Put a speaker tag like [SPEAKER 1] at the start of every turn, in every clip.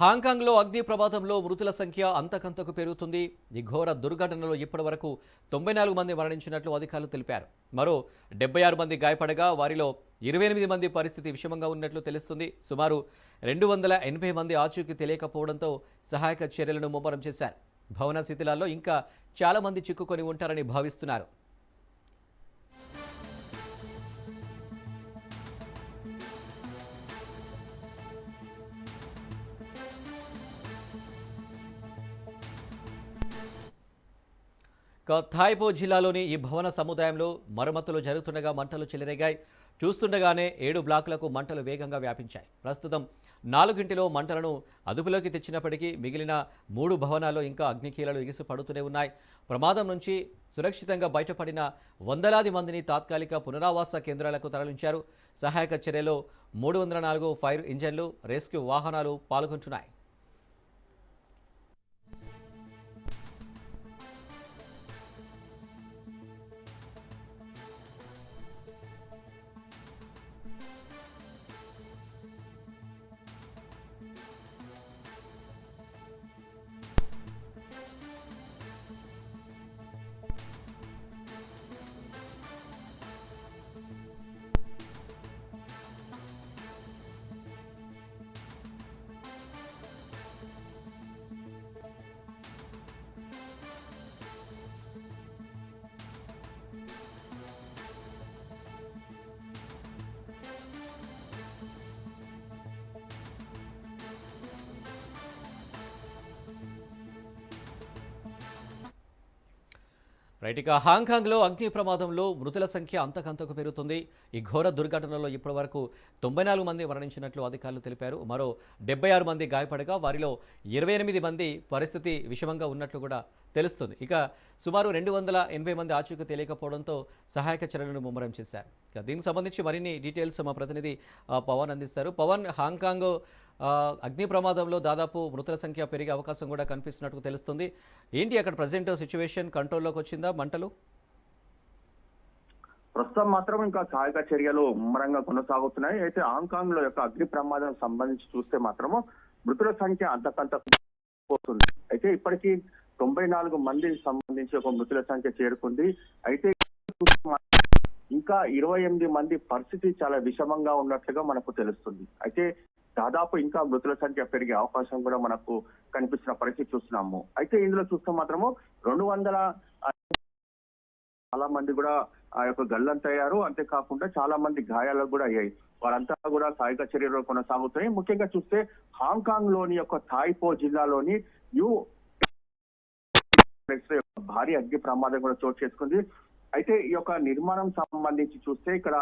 [SPEAKER 1] హాంకాంగ్లో అగ్ని ప్రమాదంలో మృతుల సంఖ్య అంతకంతకు పెరుగుతుంది. ఈ ఘోర దుర్ఘటనలో ఇప్పటివరకు తొంభై నాలుగు మంది మరణించినట్లు అధికారులు తెలిపారు. మరో డెబ్బై ఆరు మంది గాయపడగా వారిలో ఇరవై ఎనిమిది మంది పరిస్థితి విషమంగా ఉన్నట్లు తెలుస్తుంది. సుమారు రెండు వందల ఎనభై మంది ఆచూకీ తెలియకపోవడంతో సహాయక చర్యలను ముమ్మరం చేశారు. భవన శిథిలాల్లో ఇంకా చాలామంది చిక్కుకొని ఉంటారని భావిస్తున్నారు. థాయిపో జిల్లాలోని ఈ భవన సముదాయంలో మరమ్మతులు జరుగుతుండగా మంటలు చెలరేగాయి. చూస్తుండగానే ఏడు బ్లాకులకు మంటలు వేగంగా వ్యాపించాయి. ప్రస్తుతం నాలుగింటిలో మంటలను అదుపులోకి తెచ్చినప్పటికీ మిగిలిన మూడు భవనాల్లో ఇంకా అగ్నికీలలు ఎగిసి పడుతూనే ఉన్నాయి. ప్రమాదం నుంచి సురక్షితంగా బయటపడిన వందలాది మందిని తాత్కాలిక పునరావాస కేంద్రాలకు తరలించారు. సహాయక చర్యలో మూడు వందల నాలుగు ఫైర్ ఇంజన్లు రెస్క్యూ వాహనాలు పాల్గొంటున్నాయి. రైట్ ఇక హాంకాంగ్లో అగ్ని ప్రమాదంలో మృతుల సంఖ్య అంతకంతకు పెరుగుతుంది. ఈ ఘోర దుర్ఘటనలో ఇప్పటివరకు తొంభై నాలుగు మంది మరణించినట్లు అధికారులు తెలిపారు. మరో డెబ్బై ఆరు మంది గాయపడగా వారిలో ఇరవై ఎనిమిది మంది పరిస్థితి విషమంగా ఉన్నట్లు కూడా తెలుస్తుంది. ఇక సుమారు రెండు వందల ఎనభై మంది ఆచూకీ తెలియకపోవడంతో సహాయక చర్యలను ముమ్మరం చేశారు. ఇక దీనికి సంబంధించి మరిన్ని డీటెయిల్స్ మా ప్రతినిధి పవన్ అందిస్తారు. పవన్ హాంకాంగ్ అగ్ని ప్రమాదంలో దాదాపు మృతుల సంఖ్య పెరిగే అవకాశం కూడా కనిపిస్తున్నట్టు తెలుస్తుంది. ఏంటి అక్కడ ప్రజెంట్ సిచ్యువేషన్? కంట్రోల్లోకి వచ్చిందా మంటలు?
[SPEAKER 2] ప్రస్తుతం మాత్రం ఇంకా సహాయక చర్యలు ముమ్మరంగా కొనసాగుతున్నాయి. అయితే హాంకాంగ్లో యొక్క అగ్ని ప్రమాదం సంబంధించి చూస్తే మాత్రము మృతుల సంఖ్య అంతకంత పోతుంది. అయితే ఇప్పటికీ తొంభై నాలుగు మంది సంబంధించి ఒక మృతుల సంఖ్య చేరుకుంది. అయితే ఇంకా ఇరవై ఎనిమిది మంది పరిస్థితి చాలా విషమంగా ఉన్నట్లుగా మనకు తెలుస్తుంది. అయితే దాదాపు ఇంకా మృతుల సంఖ్య పెరిగే అవకాశం కూడా మనకు కనిపిస్తున్న పరిస్థితి చూస్తున్నాము. అయితే ఇందులో చూస్తే మాత్రము రెండు వందల చాలా మంది కూడా ఆ యొక్క గల్లంతయ్యారు. అంతేకాకుండా చాలా మంది గాయాలకు కూడా అయ్యాయి. వారంతా కూడా సాయుధ చర్యలు కొనసాగుతున్నాయి. ముఖ్యంగా చూస్తే హాంకాంగ్లోని యొక్క థాయిపో జిల్లాలోని న్యూ భారీ అగ్ని ప్రమాదం కూడా చోటు చేసుకుంది. అయితే ఈ యొక్క నిర్మాణం సంబంధించి చూస్తే ఇక్కడ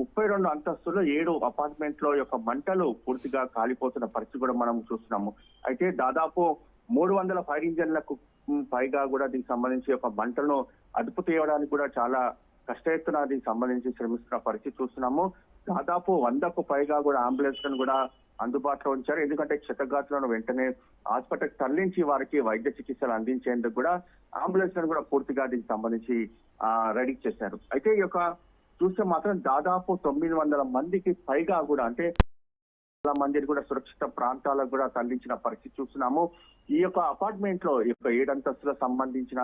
[SPEAKER 2] ముప్పై రెండు అంతస్తులో ఏడు అపార్ట్మెంట్లో యొక్క మంటలు పూర్తిగా కాలిపోతున్న పరిస్థితి కూడా మనం చూస్తున్నాము. అయితే దాదాపు మూడు వందల ఫైర్ ఇంజన్లకు పైగా కూడా దీనికి సంబంధించి ఒక మంటలను అదుపు తీయడానికి కూడా చాలా కష్టయత్తున దీనికి సంబంధించి శ్రమిస్తున్న పరిస్థితి చూస్తున్నాము. దాదాపు వందకు పైగా కూడా అంబులెన్స్లను కూడా అందుబాటులో ఉంచారు. ఎందుకంటే క్షతగాత్రులను వెంటనే హాస్పిటల్ తరలించి వారికి వైద్య చికిత్సలు అందించేందుకు కూడా అంబులెన్స్లను కూడా పూర్తిగా దీనికి సంబంధించి రెడీ చేశారు. అయితే ఈ యొక్క చూస్తే మాత్రం దాదాపు తొమ్మిది వందల మందికి పైగా కూడా అంటే చాలా మందిని కూడా సురక్షిత ప్రాంతాలకు కూడా తరలించిన పరిస్థితి చూస్తున్నాము. ఈ యొక్క అపార్ట్మెంట్లో ఈ యొక్క ఏడంతస్తుల సంబంధించిన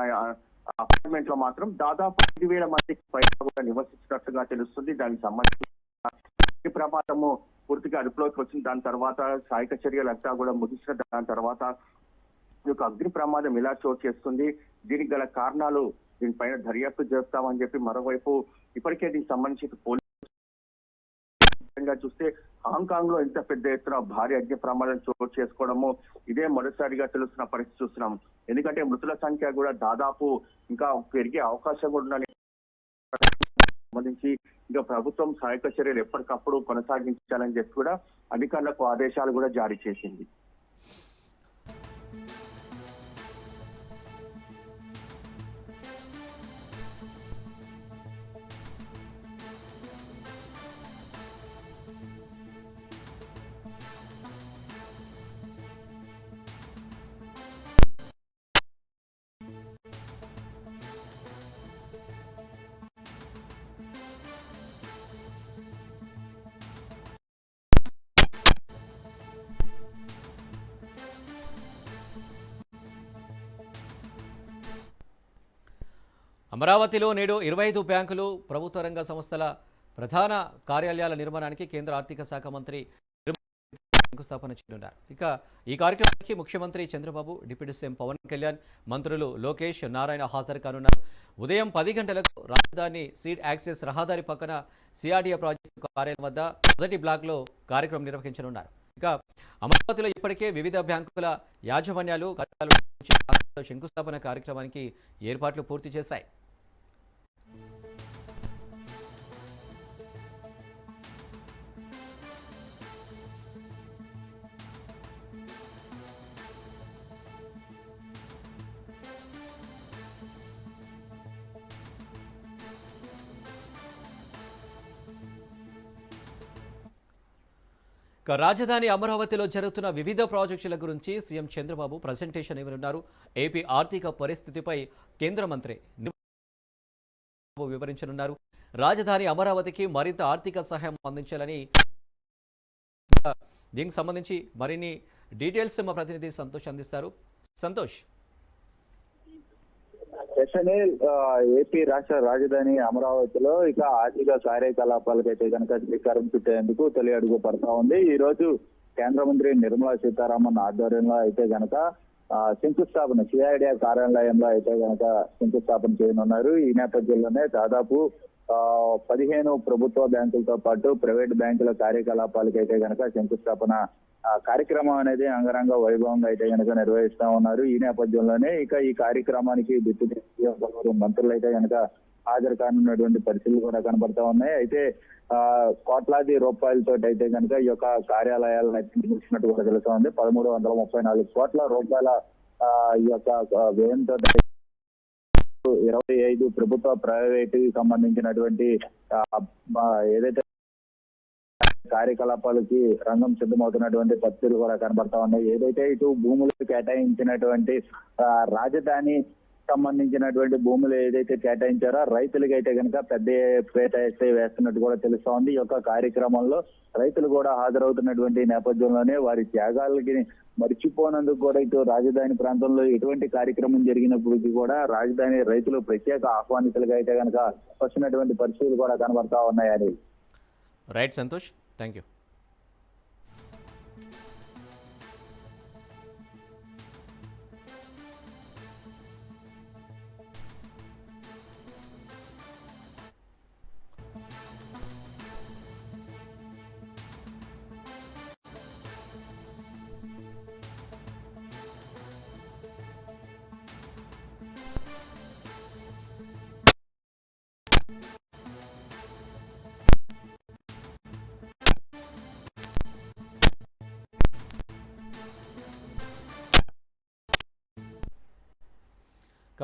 [SPEAKER 2] అపార్ట్మెంట్లో మాత్రం దాదాపు ఐదు వేల మందికి పైగా కూడా నివసించినట్లుగా తెలుస్తుంది. దానికి సంబంధించి ప్రమాదము పూర్తిగా అదుపులోకి వచ్చిన దాని తర్వాత సహాయక చర్యలు అంతా కూడా ముగిసిన దాని తర్వాత ఈ యొక్క అగ్ని ప్రమాదం ఇలా చోటు చేస్తుంది దీనికి గల కారణాలు దీనిపైన దర్యాప్తు చేస్తామని చెప్పి మరోవైపు ఇప్పటికే దీనికి సంబంధించి పోలీసు చూస్తే హాంకాంగ్లో ఇంత పెద్ద ఎత్తున భారీ అగ్ని ప్రమాదం చోటు చేసుకోవడము ఇదే మొదటిసారిగా తెలుస్తున్న పరిస్థితి చూస్తున్నాం ఎందుకంటే మృతుల సంఖ్య కూడా దాదాపు ఇంకా పెరిగే అవకాశం కూడా ఉందని సంబంధించి ఇంకా ప్రభుత్వం సహాయక చర్యలు ఎప్పటికప్పుడు కొనసాగించాలని చెప్పి కూడా అధికారులకు ఆదేశాలు కూడా జారీ చేసింది.
[SPEAKER 1] అమరావతిలో నేడు ఇరవై ఐదు బ్యాంకులు ప్రభుత్వ రంగ సంస్థల ప్రధాన కార్యాలయాల నిర్మాణానికి కేంద్ర ఆర్థిక శాఖ మంత్రి శంకుస్థాపన చేయనున్నారు. ఇక ఈ కార్యక్రమానికి ముఖ్యమంత్రి చంద్రబాబు డిప్యూటీ సీఎం పవన్ కళ్యాణ్ మంత్రులు లోకేష్ నారాయణ హాజరు కానున్నారు. ఉదయం పది గంటలకు రాజధాని సీడ్ యాక్సెస్ రహదారి పక్కన సిఆర్డీఏ ప్రాజెక్టు కార్యాలయం వద్ద మొదటి బ్లాక్లో కార్యక్రమం నిర్వహించనున్నారు. ఇక అమరావతిలో ఇప్పటికే వివిధ బ్యాంకుల యాజమాన్యాలు శంకుస్థాపన కార్యక్రమానికి ఏర్పాట్లు పూర్తి చేశాయి. రాజధాని అమరావతిలో జరుగుతున్న వివిధ ప్రాజెక్టుల గురించి సీఎం చంద్రబాబు ప్రజెంటేషన్ ఇవ్వనున్నారు. ఏపీ ఆర్థిక పరిస్థితిపై కేంద్ర మంత్రి వివరించనున్నారు. రాజధాని అమరావతికి మరింత ఆర్థిక సహాయం అందించాలని దీనికి సంబంధించి మరిన్ని డీటెయిల్స్ మా ప్రతినిధి సంతోష్ అందిస్తారు. సంతోష్.
[SPEAKER 3] సెషనే ఏపీ రాష్ట్ర రాజధాని అమరావతిలో ఇక ఆర్థిక కార్యకలాపాలకైతే కనుక శ్రీకారం చుట్టేందుకు తొలి అడుగు పడతా ఉంది. ఈ రోజు కేంద్ర మంత్రి నిర్మలా సీతారామన్ ఆధ్వర్యంలో అయితే గనక ఆ, శంకుస్థాపన సిఐడిఆ కార్యాలయంలో అయితే గనక శంకుస్థాపన చేయనున్నారు. ఈ నేపథ్యంలోనే దాదాపు ఆ, పదిహేను ప్రభుత్వ బ్యాంకులతో పాటు ప్రైవేట్ బ్యాంకుల కార్యకలాపాలకైతే గనక శంకుస్థాపన ఆ కార్యక్రమం అనేది అంగరంగ వైభవంగా అయితే కనుక నిర్వహిస్తా ఉన్నారు. ఈ నేపథ్యంలోనే ఇక ఈ కార్యక్రమానికి డిప్యూటీ పలువురు మంత్రులు అయితే కనుక హాజరు కానున్నటువంటి పరిస్థితులు కూడా కనబడతా ఉన్నాయి. అయితే ఆ కోట్లాది రూపాయలతో అయితే కనుక ఈ యొక్క కార్యాలయాలను నిర్మించినట్టు కూడా తెలుస్తా ఉంది. పదమూడు వందల ముప్పై నాలుగు కోట్ల రూపాయల ఆ, ఈ యొక్క వ్యయంతో ఇరవై ఐదు ప్రభుత్వ ప్రైవేట్ సంబంధించినటువంటి ఏదైతే కార్యకలాపాలకి రంగం సిద్ధమవుతున్నటువంటి పరిస్థితులు కూడా కనబడతా ఉన్నాయి. ఏదైతే ఇటు భూములు కేటాయించినటువంటి రాజధాని సంబంధించినటువంటి భూములు ఏదైతే కేటాయించారో రైతులకి అయితే కనుక పెద్ద పేట ఎస్ఐ వేస్తున్నట్టు కూడా తెలుస్తా ఉంది. ఈ యొక్క కార్యక్రమంలో రైతులు కూడా హాజరవుతున్నటువంటి నేపథ్యంలోనే వారి త్యాగాలకి మర్చిపోనందుకు కూడా ఇటు రాజధాని ప్రాంతంలో ఎటువంటి కార్యక్రమం జరిగినప్పటికీ కూడా రాజధాని రైతులు ప్రత్యేక ఆహ్వానితులుగా అయితే కనుక వస్తున్నటువంటి పరిస్థితులు కూడా కనబడతా ఉన్నాయి అని
[SPEAKER 1] రైట్ సంతోష్. థ్యాంక్ యూ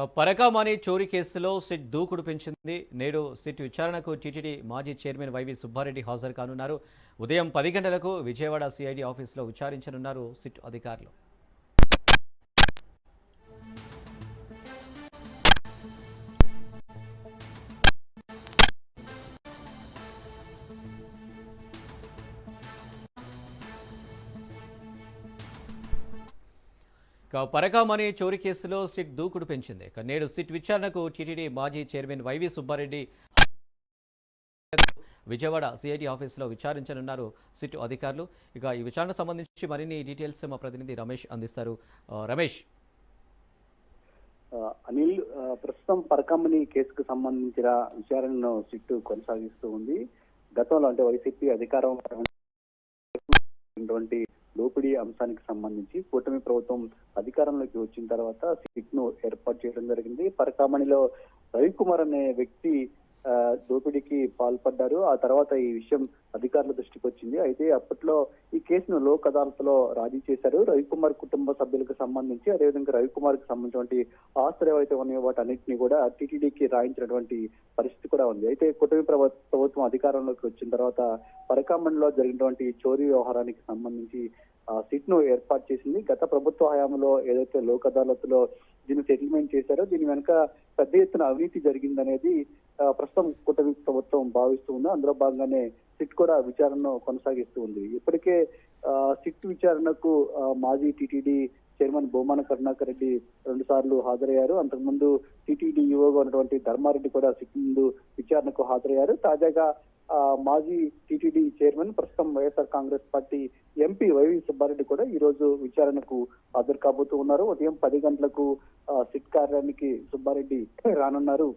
[SPEAKER 1] ఇక చోరీ కేసులో సిట్ దూకుడు పెంచింది. నేడు సిట్ విచారణకు టీటీడీ మాజీ చైర్మన్ వైవి సుబ్బారెడ్డి హాజరు కానున్నారు. ఉదయం పది గంటలకు విజయవాడ సిఐడి ఆఫీసులో విచారించనున్నారు సిట్ అధికారులు. పరకామణి చోరీ కేసులో సిట్ దూకుడు పెంచింది. నేడు సిట్ విచారణకు టీటీడీ మాజీ chairman YV Subbareddy Vijayawada CIT ఆఫీసులో విచారించనున్నారు సిట్ అధికారులు. ఇక ఈ విచారణ సంబంధించి మరిన్ని డీటెయిల్స్ మా ప్రతినిధి రమేష్ అందిస్తారు. రమేష్.
[SPEAKER 4] అనిల్ ప్రస్తుతం పరకమ్మని కేసుకు సంబంధించిన విచారణను సిట్టు కొనసాగిస్తూ ఉంది. గతంలో అంటే వైసీపీ అధికారం దోపిడీ అంశానికి సంబంధించి కూటమి ప్రభుత్వం అధికారంలోకి వచ్చిన తర్వాత సిట్ను ఏర్పాటు చేయడం జరిగింది. పరకామణిలో రవికుమార్ అనే వ్యక్తి దోపిడీకి పాల్పడ్డారు. ఆ తర్వాత ఈ విషయం అధికారుల దృష్టికి వచ్చింది. అయితే అప్పట్లో ఈ కేసును లోక్ అదాలత్లో రాజీ చేశారు. రవికుమార్ కుటుంబ సభ్యులకు సంబంధించి అదేవిధంగా రవికుమార్కి సంబంధించినటువంటి ఆస్తులు ఏవైతే ఉన్నాయో వాటన్నిటిని కూడా టీటీడీకి రాయించినటువంటి పరిస్థితి కూడా ఉంది. అయితే కుటుంబ ప్రభుత్వం అధికారంలోకి వచ్చిన తర్వాత పరకామండలో జరిగినటువంటి చోరీ వ్యవహారానికి సంబంధించి ఆ సిట్ను ఏర్పాటు చేసింది. గత ప్రభుత్వ హయాంలో ఏదైతే లోక్ అదాలత్లో దీన్ని సెటిల్మెంట్ చేశారో దీని వెనుక పెద్ద ఎత్తున అవినీతి జరిగిందనేది ప్రస్తుతం కూటమి ప్రభుత్వం భావిస్తూ ఉంది. అందులో భాగంగానే సిట్ కూడా విచారణను కొనసాగిస్తూ ఉంది. ఇప్పటికే సిట్ విచారణకు మాజీ టీటీడీ చైర్మన్ బొమ్మన కరుణాకర్ రెడ్డి రెండు సార్లు హాజరయ్యారు. అంతకుముందు టీటీడీ యువగా ఉన్నటువంటి ధర్మారెడ్డి కూడా సిట్ ముందు విచారణకు హాజరయ్యారు. తాజాగా మాజీ టీటీడీ చైర్మన్ ప్రస్తుతం YSR Congress party MP YV Subbareddy కూడా ఈ రోజు విచారణకు హాజరు కాబోతూ ఉన్నారు. ఉదయం పది గంటలకు సిట్ కార్యానికి సుబ్బారెడ్డి రానున్నారు.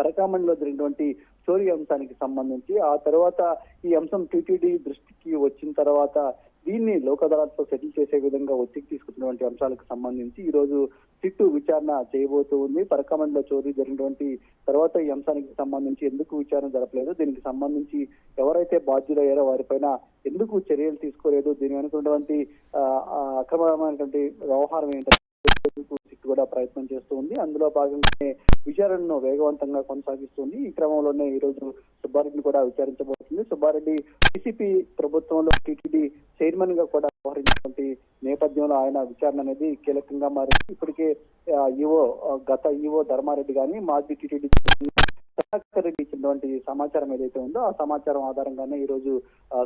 [SPEAKER 4] పరకామణిలో జరిగినటువంటి చోరీ అంశానికి సంబంధించి ఆ తర్వాత ఈ అంశం టీటీడీ దృష్టికి వచ్చిన తర్వాత దీన్ని లోక్ సెటిల్ చేసే విధంగా ఒత్తిడి తీసుకున్నటువంటి అంశాలకు సంబంధించి ఈ రోజు సిట్టు విచారణ చేయబోతూ ఉంది. పరకామణిలో చోరీ జరిగినటువంటి తర్వాత ఈ అంశానికి సంబంధించి ఎందుకు విచారణ జరపలేదు? దీనికి సంబంధించి ఎవరైతే బాధ్యులయ్యారో వారిపైన ఎందుకు చర్యలు తీసుకోలేదు? దీని వెనుకున్నటువంటి అక్రమమైనటువంటి వ్యవహారం ఏంటంటే కూడా ప్రయత్నం చేస్తూ ఉంది. అందులో భాగంగానే విచారణను వేగవంతంగా కొనసాగిస్తుంది. ఈ క్రమంలోనే ఈ రోజు సుబ్బారెడ్డిని కూడా విచారించబోతుంది. సుబ్బారెడ్డి టీసీపీ ప్రభుత్వంలో టీటీడీ చైర్మన్గా కూడా వ్యవహరించినటువంటి నేపథ్యంలో ఆయన విచారణ అనేది కీలకంగా మారింది. ఇప్పటికే ఈవో గత ఈవో ధర్మారెడ్డి గాని మాజీ టీటీడీ సుధాకర్ ఇచ్చినటువంటి సమాచారం ఏదైతే ఉందో ఆ సమాచారం ఆధారంగానే ఈ రోజు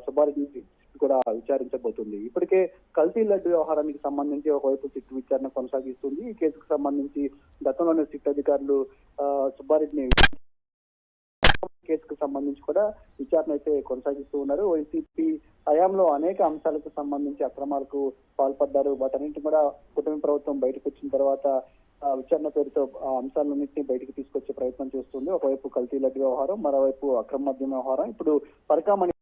[SPEAKER 4] సుబ్బారెడ్డి కూడా విచారించబోతుంది. ఇప్పటికే కల్తీ లడ్డు వ్యవహారానికి సంబంధించి ఒకవైపు సిట్ విచారణ కొనసాగిస్తుంది. ఈ కేసుకు సంబంధించి గతంలోనే సిట్ అధికారులు సుబ్బారెడ్డిని కేసుకు సంబంధించి కూడా విచారణ అయితే కొనసాగిస్తూ ఉన్నారు. వైసీపీ హయాంలో అనేక అంశాలకు సంబంధించి అక్రమాలకు పాల్పడ్డారు. వాటన్నింటిని కూడా కుటుంబ ప్రభుత్వం బయటకు వచ్చిన తర్వాత విచారణ పేరుతో ఆ అంశాలన్నింటినీ బయటకు తీసుకొచ్చే ప్రయత్నం చేస్తుంది. ఒకవైపు కల్తీ లడ్డు వ్యవహారం మరోవైపు అక్రమ మద్యం వ్యవహారం. ఇప్పుడు పరకామణి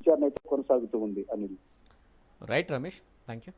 [SPEAKER 4] విచారణ అయితే కొనసాగుతూ ఉంది Anil.
[SPEAKER 1] Right Ramesh thank you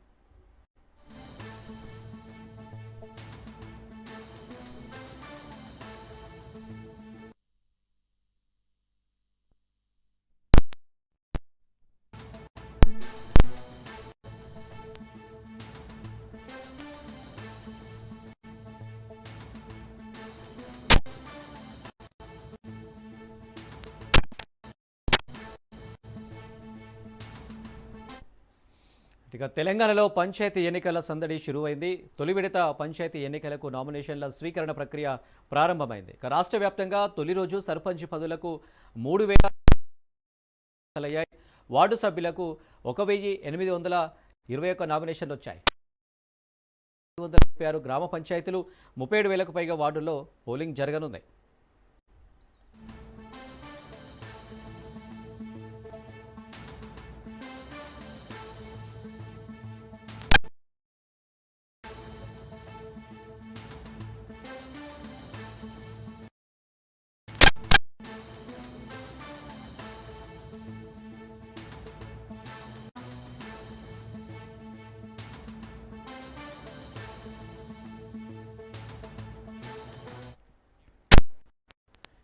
[SPEAKER 1] ఇక తెలంగాణలో పంచాయతీ ఎన్నికల సందడి శురువైంది. తొలి విడత పంచాయతీ ఎన్నికలకు నామినేషన్ల స్వీకరణ ప్రక్రియ ప్రారంభమైంది. ఇక రాష్ట్ర వ్యాప్తంగా తొలి రోజు సర్పంచ్ పదులకు మూడు వేల వార్డు సభ్యులకు ఒక వెయ్యి ఎనిమిది వందల ఇరవై ఒక్క నామినేషన్లు వచ్చాయి. వందల ముప్పై ఆరు గ్రామ పంచాయతీలు ముప్పై ఏడు వేలకు పైగా వార్డుల్లో పోలింగ్ జరగనుంది.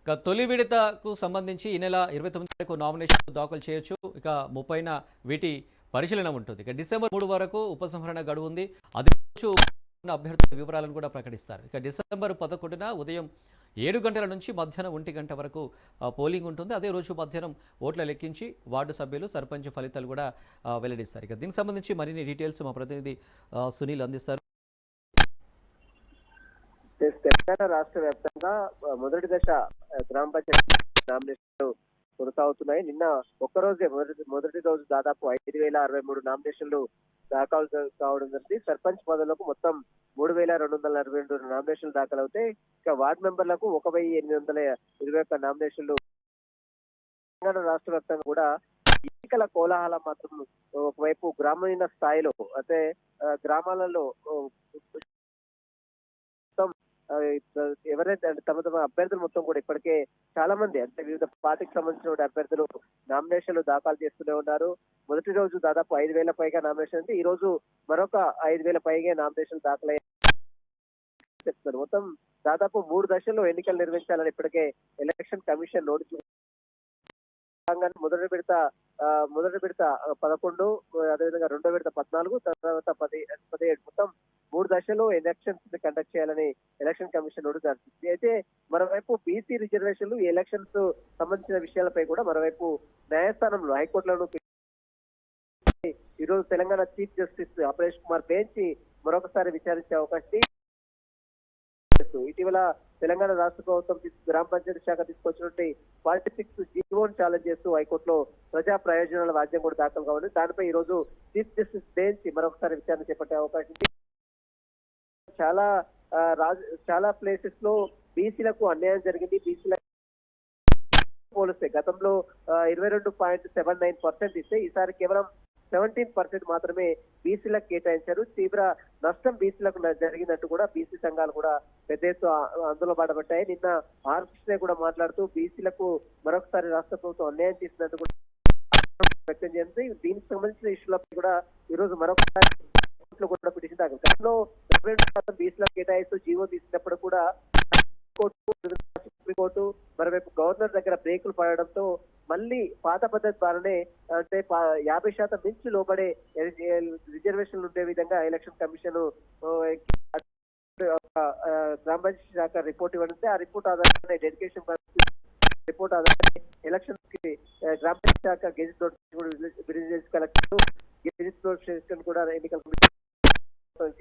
[SPEAKER 1] ఇక తొలి విడతకు సంబంధించి ఈ నెల ఇరవై తొమ్మిది వరకు నామినేషన్ దాఖలు చేయొచ్చు. ఇక ముప్పైన వీటి పరిశీలన ఉంటుంది. ఇక డిసెంబర్ మూడు వరకు ఉపసంహరణ గడువు ఉంది అదే రోజు అభ్యర్థుల వివరాలను కూడా ప్రకటిస్తారు. ఇక డిసెంబర్ పదకొండున ఉదయం ఏడు గంటల నుంచి మధ్యాహ్నం ఒంటి గంట వరకు పోలింగ్ ఉంటుంది. అదే రోజు మధ్యాహ్నం ఓట్ల లెక్కించి వార్డు సభ్యులు సర్పంచ్ ఫలితాలు కూడా వెల్లడిస్తారు. ఇక దీనికి సంబంధించి మరిన్ని డీటెయిల్స్ మా ప్రతినిధి సునీల్ అందిస్తారు.
[SPEAKER 5] తెలంగాణ రాష్ట్ర వ్యాప్తంగా మొదటి దశ గ్రామ పంచాయతీ నామినేషన్లు కొనసాగుతున్నాయి. నిన్న ఒక్కరోజే మొదటి మొదటి రోజు దాదాపు ఐదు వేల అరవై మూడు నామినేషన్లు దాఖలు కావడం జరిగింది. సర్పంచ్ పదవులకు మొత్తం మూడు వేల రెండు వందల అరవై రెండు నామినేషన్లు దాఖలవుతాయి ఇక వార్డు మెంబర్లకు ఒక వెయ్యి ఎనిమిది వందల ఇరవై ఒక్క నామినేషన్లు తెలంగాణ రాష్ట్ర వ్యాప్తంగా కూడా ఎన్నికల కోలాహలం మాత్రం ఒకవైపు గ్రామీణ స్థాయిలో అంటే గ్రామాలలో మొత్తం ఎవరైతే తమ తమ అభ్యర్థులు మొత్తం కూడా ఇప్పటికే చాలా మంది అంటే వివిధ పార్టీకి సంబంధించిన అభ్యర్థులు నామినేషన్లు దాఖలు చేస్తూనే ఉన్నారు. మొదటి రోజు దాదాపు ఐదు వేల పైగా నామినేషన్ ఉంది. ఈ రోజు మరొక ఐదు వేల పైగా నామినేషన్ దాఖలయ్యాయి చెప్తున్నారు. మొత్తం దాదాపు మూడు దశల్లో ఎన్నికలు నిర్వహించాలని ఇప్పటికే ఎలక్షన్ కమిషన్ నోటీస్ మొదటి విడత మొదటి విడత పదకొండు అదేవిధంగా రెండో విడత పద్నాలుగు తర్వాత పది పదిహేడు. మొత్తం మూడు దశల్లో ఎలక్షన్స్ని కండక్ట్ చేయాలని ఎలక్షన్ కమిషన్ నోటీసు అయితే మరోవైపు బీసీ రిజర్వేషన్లు ఈ ఎలక్షన్స్ సంబంధించిన విషయాలపై కూడా మరోవైపు న్యాయస్థానంలో హైకోర్టులను ఈ రోజు Telangana chief justice Aparesh Kumar bench మరొకసారి విచారించే అవకాశం చేస్తూ. ఇటీవల తెలంగాణ రాష్ట్ర ప్రభుత్వం గ్రామ పంచాయతీ శాఖ తీసుకొచ్చినటువంటి ఫార్టీ సిక్స్ జీవోన్ ఛాలెంజ్ చేస్తూ హైకోర్టులో ప్రజా ప్రయోజనాల వాద్యం కూడా దాఖలు కావాలి దానిపై ఈ రోజు చీఫ్ జస్టిస్ బెంచ్ మరొకసారి విచారణ చేపట్టే అవకాశం ఉంది. చాలా చాలా ప్లేసెస్లో బీసీలకు అన్యాయం జరిగింది. బీసీల పోలిస్తే గతంలో ఇరవై రెండు పాయింట్ సెవెన్ నైన్ పర్సెంట్ ఇస్తే ఈసారి కేవలం సెవెంటీన్ పర్సెంట్ మాత్రమే బీసీలకు కేటాయించారు. తీవ్ర నష్టం బీసీలకు జరిగినట్టు కూడా బీసీ సంఘాలు కూడా పెద్ద ఎత్తు అందులో ఆందోళన పడబట్టాయి నిన్న ఆర్ కృష్ణ కూడా మాట్లాడుతూ బీసీలకు మరొకసారి రాష్ట్ర ప్రభుత్వం అన్యాయం చేసినట్టు కూడా వ్యక్తం చేసింది. దీనికి సంబంధించిన ఇష్యూలపై కూడా ఈ రోజు మరొకసారి కూడా పిటిషన్ దాఖలు. గతంలో డెబ్బై రెండు శాతం బీసీలకు కేటాయిస్తూ జీవో తీసినప్పుడు కూడా కోర్టు సుప్రీంకోర్టు మరోవైపు గవర్నర్ దగ్గర బ్రేకులు పడడంతో మళ్ళీ పాత పద్ధతి ద్వారానే అంటే పా- యాభై శాతం మించి లోబడే రిజర్వేషన్లు ఉండే విధంగా ఎలక్షన్ కమిషన్ గ్రామ పంచాయతీ శాఖ రిపోర్ట్ ఇవ్వడంతో ఆ రిపోర్ట్ ఆధారంగా డెడికేషన్ రిపోర్ట్ ఆధారంగా ఎలక్షన్కి గ్రామ పంచాయతీ శాఖ గెజిట్ నోటిఫికేషన్ కూడా రిలీజ్ కలెక్టర్ గెజిట్ నోటిఫికేషన్ కూడా ఎన్నికల కమిషన్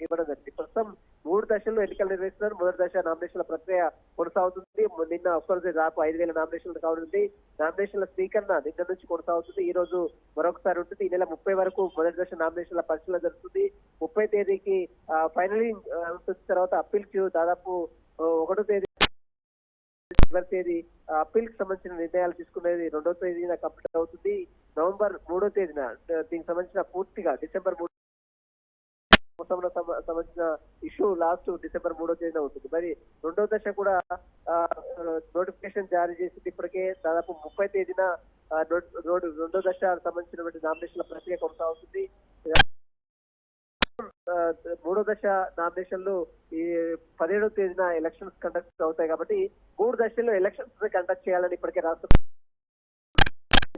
[SPEAKER 5] ఇవ్వడం జరిగింది. ప్రస్తుతం మూడు దశల్లో ఎన్నికలు నిర్వహిస్తున్నారు. మొదటి దశ నామినేషన్ల ప్రక్రియ కొనసాగుతుంది. నిన్న ఒక్కరోజు దాపు ఐదు వేల నామినేషన్లు కావనుంది నామినేషన్ల స్వీకరణ నిన్న నుంచి కొనసాగుతుంది. ఈ రోజు మరొకసారి ఉంటుంది. ఈ నెల ముప్పై వరకు మొదటి దశ నామినేషన్ల పరిశీలన జరుగుతుంది. ముప్పై తేదీకి ఫైనలింగ్ ఉంటుంది. తర్వాత అప్పీల్ క్యూ దాదాపు ఒకటో తేదీ చివరి తేదీ అప్పీల్కి సంబంధించిన నిర్ణయాలు తీసుకునేది రెండో తేదీన కంప్లీట్ అవుతుంది. నవంబర్ మూడో తేదీన దీనికి సంబంధించిన పూర్తిగా డిసెంబర్ మూడు మొత్తంలో సంబంధించిన ఇష్యూ లాస్ట్ డిసెంబర్ మూడో తేదీన ఉంటుంది. మరి రెండో దశ కూడా నోటిఫికేషన్ జారీ చేసింది ఇప్పటికే దాదాపు ముప్పై తేదీన రోడ్ రెండో దశ సంబంధించినటువంటి నామినేషన్ల ప్రక్రియ కొనసాగుతుంది. మూడో దశ నామినేషన్లు ఈ పదిహేడో తేదీన ఎలక్షన్స్ కండక్ట్ అవుతాయి కాబట్టి మూడు దశల్లో ఎలక్షన్స్ కండక్ట్ చేయాలని ఇప్పటికే రాష్ట్ర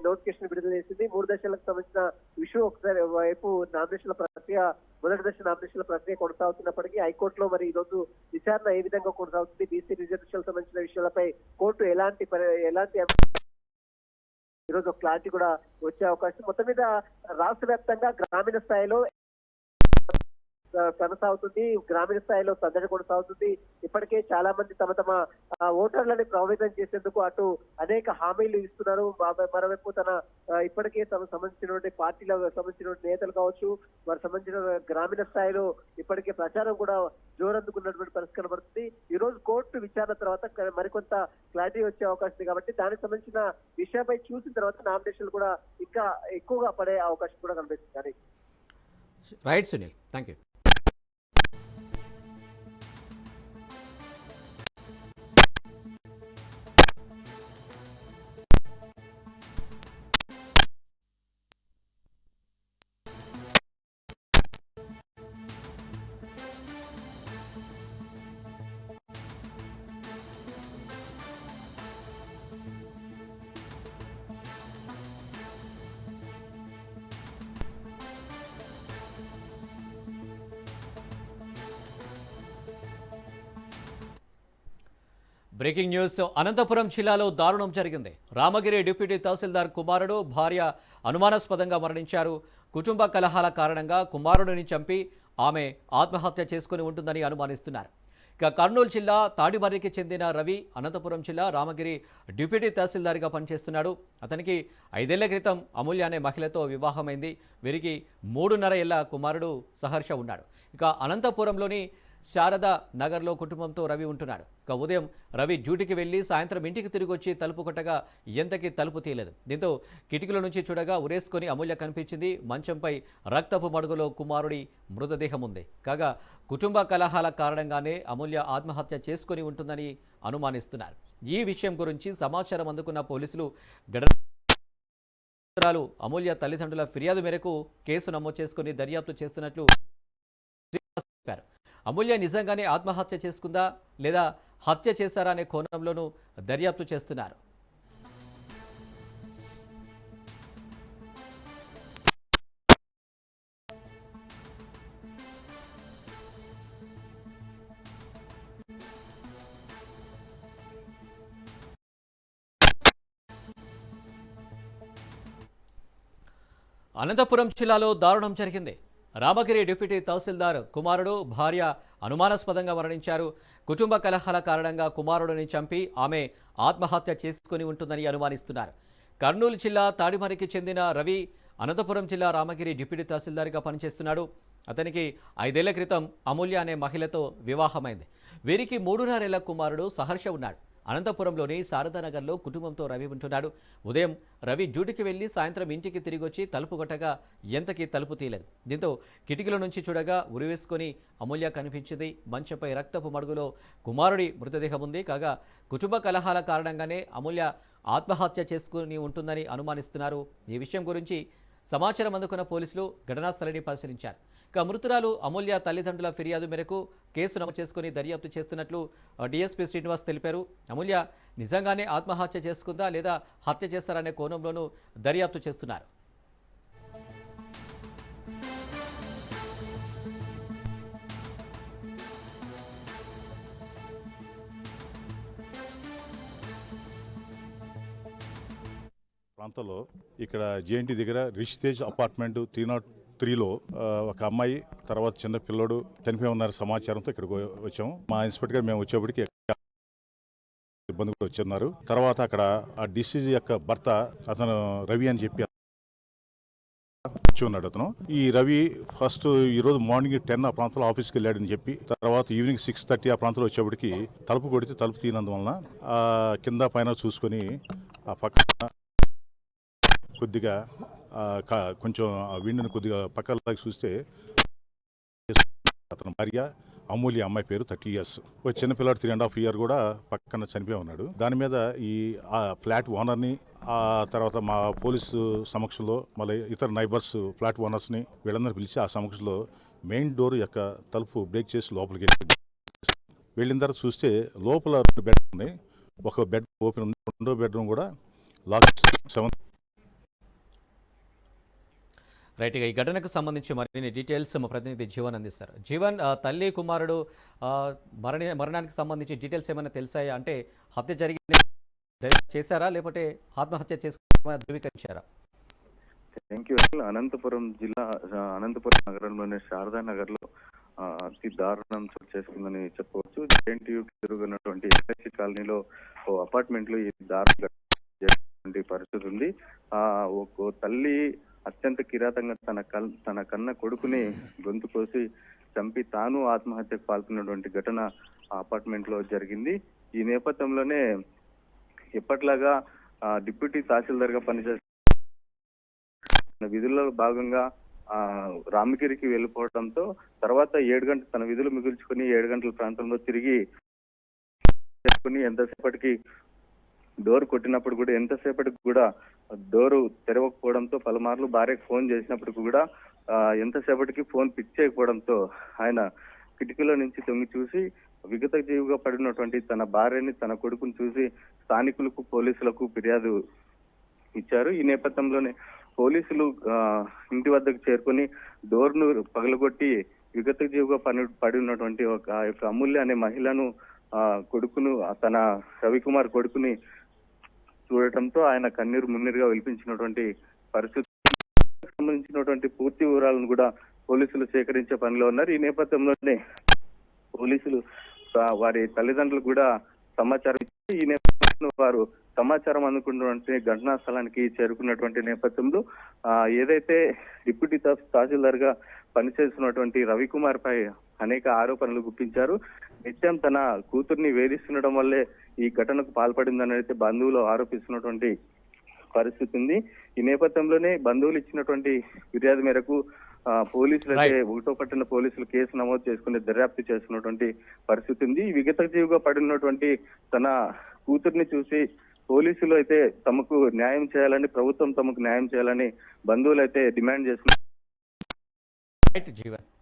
[SPEAKER 5] నోటిఫికేషన్ విడుదల చేసింది. మూడు దశలకు సంబంధించిన ఇష్యూ ఒకసారి వైపు నామినేషన్ల ప్రక్రియ మొదటి దశ నామినేషన్ల ప్రక్రియ కొనసాగుతున్నప్పటికీ హైకోర్టులో మరి ఈ రోజు విచారణ ఏ విధంగా కొనసాగుతుంది? బీసీ రిజర్వేషన్ సంబంధించిన విషయాలపై కోర్టు ఎలాంటి పరి- ఎలాంటి ఈ రోజు ఒక క్లారిటీ కూడా వచ్చే అవకాశం. మొత్తం మీద రాష్ట్ర వ్యాప్తంగా గ్రామీణ స్థాయిలో కొనసాగుతుంది. గ్రామీణ స్థాయిలో సందడి కొనసాగుతుంది. ఇప్పటికే చాలా మంది తమ తమ ఓటర్లను ఓటర్లని ప్రభావితం చేసేందుకు అటు అనేక హామీలు ఇస్తున్నారు. మరోవైపు తన ఇప్పటికే తమ సంబంధించినటువంటి పార్టీలకు సంబంధించినటువంటి నేతలు కావచ్చు వారికి సంబంధించిన గ్రామీణ స్థాయిలో ఇప్పటికే ప్రచారం కూడా జోరందుకున్నటువంటి పరిస్థితి కనబడుతుంది. ఈ రోజు కోర్టు విచారణ తర్వాత మరికొంత క్లారిటీ వచ్చే అవకాశం ఉంది కాబట్టి దానికి సంబంధించిన విషయంపై చూసిన తర్వాత నామినేషన్లు కూడా ఇంకా ఎక్కువగా పడే అవకాశం కూడా కనిపిస్తుంది
[SPEAKER 1] right Sunil thank you breaking news. Anantapuram జిల్లాలో దారుణం జరిగింది. రామగిరి డిప్యూటీ తహసీల్దార్ కుమారుడు భార్య అనుమానాస్పదంగా మరణించారు. కుటుంబ కలహాల కారణంగా కుమారుడిని చంపి ఆమె ఆత్మహత్య చేసుకుని ఉంటుందని అనుమానిస్తున్నారు. ఇక కర్నూలు జిల్లా తాడిమర్రికి చెందిన రవి అనంతపురం జిల్లా రామగిరి డిప్యూటీ తహసీల్దార్గా పనిచేస్తున్నాడు. అతనికి ఐదేళ్ళ క్రితం అమూల్య అనే మహిళతో వివాహమైంది. వీరికి మూడున్నర ఏళ్ళ కుమారుడు సహర్ష ఉన్నాడు. ఇక అనంతపురంలోని శారదా నగర్లో కుటుంబంతో రవి ఉంటున్నాడు. ఇక ఉదయం రవి డ్యూటీకి వెళ్ళి సాయంత్రం ఇంటికి తిరిగి వచ్చి తలుపు కొట్టగా ఎంతకీ తలుపు తీయలేదు. దీంతో కిటికీల నుంచి చూడగా ఉరేసుకొని అమూల్య కనిపించింది. మంచంపై రక్తపు మడుగులో కుమారుడి మృతదేహం ఉంది. కాగా కుటుంబ కలహాల కారణంగానే అమూల్య ఆత్మహత్య చేసుకొని ఉంటుందని అనుమానిస్తున్నారు. ఈ విషయం గురించి సమాచారం అందుకున్న పోలీసులు గడరాలు అమూల్య తల్లిదండ్రుల ఫిర్యాదు మేరకు కేసు నమోదు చేసుకుని దర్యాప్తు చేస్తున్నట్లు చెప్పారు. అమూల్య నిజంగానే ఆత్మహత్య చేసుకుందా లేదా హత్య చేశారా అనే కోణంలోనూ దర్యాప్తు చేస్తున్నారు. అనంతపురం జిల్లాలో దారుణం జరిగింది. రామగిరి డిప్యూటీ తహసీల్దార్ కుమారుడు భార్య అనుమానాస్పదంగా మరణించారు. కుటుంబ కలహాల కారణంగా కుమారుడిని చంపి ఆమె ఆత్మహత్య చేసుకుని ఉంటుందని అనుమానిస్తున్నారు. కర్నూలు జిల్లా తాడిమరికి చెందిన రవి అనంతపురం జిల్లా రామగిరి డిప్యూటీ తహసీల్దార్గా పనిచేస్తున్నాడు. అతనికి ఐదేళ్ళ క్రితం అమూల్య అనే మహిళతో వివాహమైంది. వీరికి మూడున్నరేళ్ళ కుమారుడు సహర్ష ఉన్నాడు. అనంతపురంలోని శారదానగర్లో కుటుంబంతో రవి ఉంటున్నాడు. ఉదయం రవి డ్యూటీకి వెళ్ళి సాయంత్రం ఇంటికి తిరిగి వచ్చి తలుపు కొట్టగా ఎంతకీ తలుపు తీయలేదు. దీంతో కిటికీల నుంచి చూడగా ఉరివేసుకొని అమూల్య కనిపించింది. మంచంపై రక్తపు మడుగులో కుమారుడి మృతదేహం ఉంది. కాగా కుటుంబ కలహాల కారణంగానే అమూల్య ఆత్మహత్య చేసుకుని ఉంటుందని అనుమానిస్తున్నారు. ఈ విషయం గురించి సమాచారం అందుకున్న పోలీసులు ఘటనాస్థలిని పరిశీలించారు. ఇక మృతురాలు అమూల్య తల్లిదండ్రుల ఫిర్యాదు మేరకు కేసు నమోదు చేసుకుని దర్యాప్తు చేస్తున్నట్లు డీఎస్పీ శ్రీనివాస్ తెలిపారు. అమూల్య నిజంగానే ఆత్మహత్య చేసుకుందా లేదా హత్య చేస్తారనే కోణంలోనూ దర్యాప్తు చేస్తున్నారు.
[SPEAKER 6] ప్రాంతంలో ఇక్కడ జేఎన్టీ దగ్గర రిషితేజ్ అపార్ట్మెంట్ త్రీ నాట్ త్రీలో ఒక అమ్మాయి తర్వాత చిన్న పిల్లోడు చనిపోయి ఉన్నారు సమాచారంతో ఇక్కడికి వచ్చాము. మా ఇన్స్పెక్టర్ గారు మేము వచ్చేప్పటికి ఇబ్బంది కూడా వచ్చిన్నారు. తర్వాత అక్కడ ఆ డిసీజ్ యొక్క భర్త అతను రవి అని చెప్పి వచ్చి ఉన్నాడు అతను. ఈ రవి ఫస్ట్ ఈ రోజు మార్నింగ్ టెన్ ఆ ప్రాంతంలో ఆఫీస్కి వెళ్ళాడని చెప్పి తర్వాత ఈవినింగ్ సిక్స్ థర్టీ ఆ ప్రాంతంలో వచ్చేప్పటికి తలుపు కొడితే తలుపు తీనందువలన కింద పైన చూసుకొని ఆ పక్కన కొద్దిగా కొంచెం విండును విండుని కొద్దిగా పక్కలాగి చూస్తే అతని భార్య అమూల్య అమ్మాయి పేరు థర్టీ ఇయర్స్. ఒక చిన్నపిల్లాడు త్రీ అండ్ హాఫ్ ఇయర్ కూడా పక్కన చనిపోయి ఉన్నాడు. దాని మీద ఈ ఆ ఫ్లాట్ ఓనర్ని ఆ తర్వాత మా పోలీసు సమక్షంలో మళ్ళీ ఇతర నైబర్స్ ఫ్లాట్ ఓనర్స్ని వీళ్ళందరూ పిలిచి ఆ సమక్షంలో మెయిన్ డోర్ యొక్క తలుపు బ్రేక్ చేసి లోపలికి వెళ్ళిన తర్వాత చూస్తే లోపల రెండు బెడ్ ఉన్నాయి. ఒక బెడ్ ఓపెన్ ఉంది. రెండో బెడ్రూమ్ కూడా లాక్ సెవెన్
[SPEAKER 1] రైట్ ఈ ఘటనకు సంబంధించి మరిన్ని డీటెయిల్స్ మా ప్రతినిధి జీవన్ అందిస్తారు. జీవన్ తల్లి కుమారుడు ఆ, మరణానికి సంబంధించి డీటెయిల్స్ ఏమైనా తెలిసాయా? అంటే హత్య జరిగింది చేశారా? లేకపోతే ఆత్మహత్య చేసుకుని ధృవీకరించారా?
[SPEAKER 7] థ్యాంక్ యూ అనంతపురం జిల్లా అనంతపురం నగరంలోని శారదా నగర్లో అతి దారుణం చోటు చేసుకుందని చెప్పవచ్చు జేఎన్టీయూ తిరుగుతున్నటువంటి ఎల్ఐసి కాలనీలో ఓ అపార్ట్మెంట్లో ఈ దారుణ కిరాతంగా తన కల్ తన కన్న కొడుకుని గొంతు కోసి చంపి తాను ఆత్మహత్యకు పాల్గొన్నటువంటి ఘటన ఆ అపార్ట్మెంట్లో జరిగింది. ఈ నేపథ్యంలోనే ఎప్పట్లాగా డిప్యూటీ తహసీల్దార్గా పనిచేస్తున్న తన విధుల్లో భాగంగా ఆ రామగిరికి వెళ్ళిపోవడంతో తర్వాత ఏడు గంటల తన విధులు మిగుల్చుకుని ఏడు గంటల ప్రాంతంలో తిరిగి ఎంతసేపటికి డోర్ కొట్టినప్పుడు కూడా ఎంతసేపటికి కూడా డోరు తెరవకపోవడంతో పలుమార్లు భార్యకు ఫోన్ చేసినప్పటికి కూడా ఎంతసేపటికి ఫోన్ పిక్ చేయకపోవడంతో ఆయన కిటికీలో నుంచి తొంగి చూసి విగత జీవిగా పడినటువంటి తన భార్యని తన కొడుకుని చూసి స్థానికులకు పోలీసులకు ఫిర్యాదు ఇచ్చారు. ఈ నేపథ్యంలోనే పోలీసులు ఇంటి వద్దకు చేరుకొని డోర్ను పగలగొట్టి విగత జీవిగా పని పడి ఉన్నటువంటి ఒక ఆ యొక్క అమూల్య అనే మహిళను కొడుకును తన రవికుమార్ కొడుకుని చూడటంతో ఆయన కన్నీరు మున్నీరుగా విలిపించినటువంటి పరిస్థితి. సంబంధించినటువంటి పూర్తి వివరాలను కూడా పోలీసులు సేకరించే పనిలో ఉన్నారు. ఈ నేపథ్యంలోనే పోలీసులు వారి తల్లిదండ్రులు కూడా సమాచారం ఇచ్చి ఈ నేపథ్యంలో వారు సమాచారం అందుకున్నటువంటి ఘటనా స్థలానికి చేరుకున్నటువంటి నేపథ్యంలో ఏదైతే డిప్యూటీ తహసీల్దార్గా పనిచేస్తున్నటువంటి రవికుమార్ పై అనేక ఆరోపణలు గుప్పించారు. నిత్యం తన కూతుర్ని వేధిస్తుండడం వల్లే ఈ ఘటనకు పాల్పడిందని అయితే బంధువులు ఆరోపిస్తున్నటువంటి పరిస్థితి ఉంది. ఈ నేపథ్యంలోనే బంధువులు ఇచ్చినటువంటి ఫిర్యాదు మేరకు పోలీసులు అయితే ఒకటో పట్టిన పోలీసులు కేసు నమోదు చేసుకుని దర్యాప్తు చేస్తున్నటువంటి పరిస్థితి ఉంది. విగత జీవిగా పడినటువంటి తన కూతుర్ని చూసి పోలీసులు అయితే తమకు న్యాయం చేయాలని ప్రభుత్వం తమకు న్యాయం చేయాలని బంధువులు అయితే డిమాండ్ చేస్తున్నారు.
[SPEAKER 1] Right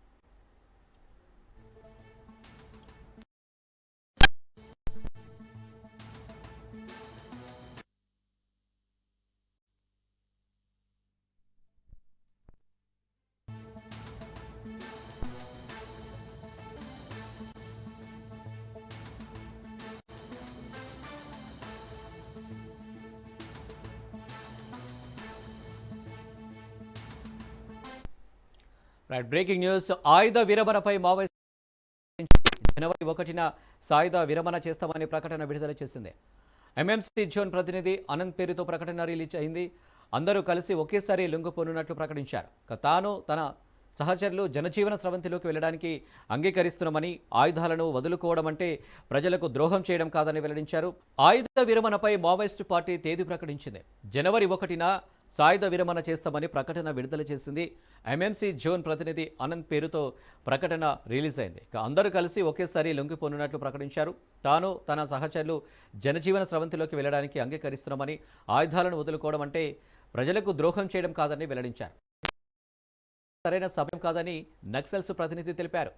[SPEAKER 1] right breaking news. ఆయుధ విరమణపై మావోయిస్ట్ జనవరి ఒకటిన సాయుధ విరమణ చేస్తామని ప్రకటన విడుదల చేసింది. ఎంఎంసీ జోన్ ప్రతినిధి అనంత్ పేరుతో ప్రకటన రిలీజ్ అయింది. అందరూ కలిసి ఒకేసారి లొంగిపోనున్నట్లు ప్రకటించారు. తాను తన సహచరులు జనజీవన స్రవంతిలోకి వెళ్ళడానికి అంగీకరిస్తున్నామని ఆయుధాలను వదులుకోవడం అంటే ప్రజలకు ద్రోహం చేయడం కాదని వెల్లడించారు. ఆయుధ విరమణపై మావోయిస్టు పార్టీ తేదీ ప్రకటించింది. జనవరి ఒకటిన సాయుధ విరమణ చేస్తామని ప్రకటన విడుదల చేసింది ఎంఎంసీ జోన్ ప్రతినిధి అనంత్ పేరుతో ప్రకటన రిలీజ్ అయింది. ఇక అందరూ కలిసి ఒకేసారి లొంగిపోనున్నట్లు ప్రకటించారు. తాను తన సహచరులు జనజీవన స్రవంతిలోకి వెళ్ళడానికి అంగీకరిస్తున్నామని ఆయుధాలను వదులుకోవడం అంటే ప్రజలకు ద్రోహం చేయడం కాదని వెల్లడించారు. సరైన సమయం కాదని నక్సల్స్ ప్రతినిధి తెలిపారు.